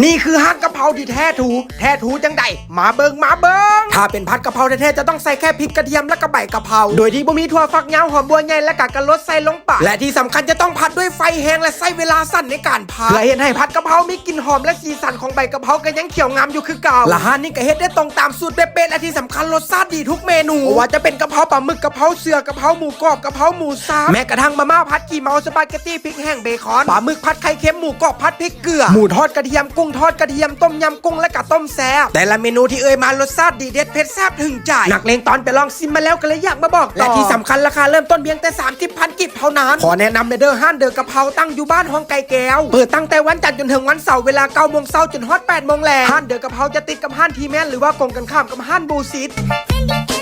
นี่คือฮักกะเพราที่แท้ถู แท้ถูจังใดมาเบิงมาเบิงถ้าเป็นผัดกะเพราแท้ๆจะต้องใส่แค่พริกกระเทียมและกระใบกะเพรา โดยที่บ่มีถั่วฝักยาวหอมบัวใหญ่และกากระรสใส่ลงไปและที่สำคัญจะต้องผัดด้วยไฟแห้งและใช้เวลาสั้นในการผัดเพื่อเห็นให้ผัดกะเพรามีกลิ่นหอมและสีสันของใบกะเพราก็ยังเขียวงามอยู่คือเก่าและฮานนี่ก็เฮ็ดได้ตรงตามสูตรเป๊ะๆและที่สำคัญรสชาติดีทุกเมนูว่าจะเป็นกะเพราปลาหมึกกะเพราเสือกะเพราหมูกรอบกะเพราหมูสับแม้กระทั่งมาม่าผัดกีเมาสปาเกตตี้พริกแห้งเบคอนปลาหมึกผัดไข่เค็มหมูกรอบผัดพริกเกลือหมูทอดกระเทียมกุ้งทอดกระเทียมต้มยำกุ้งและกะต้มแซ่บแต่ละเมนูที่เอ่ยมารสชาติดีเด็ดเผ็ดแซ่บถึงใจนักเลงตอนไปลองซิมมาแล้วก็เลยอยากมาบอกต่อและที่สำคัญราคาเริ่มต้นเพียงแต่ 30พันกิบเท่านั้นขอแนะนำในเดอร์ห้านเดอร์กะเพราตั้งอยู่บ้านห้องไก่แก้วเปิดตั้งแต่วันจันทร์จนถึงวันเสาร์เวลา9โมงเช้าจนฮอต8โมงแลงห้านเดอร์กะเพราจะติดกับห้านทีแมนหรือว่ากงกันข้ามกับห้านบูซิต Fendi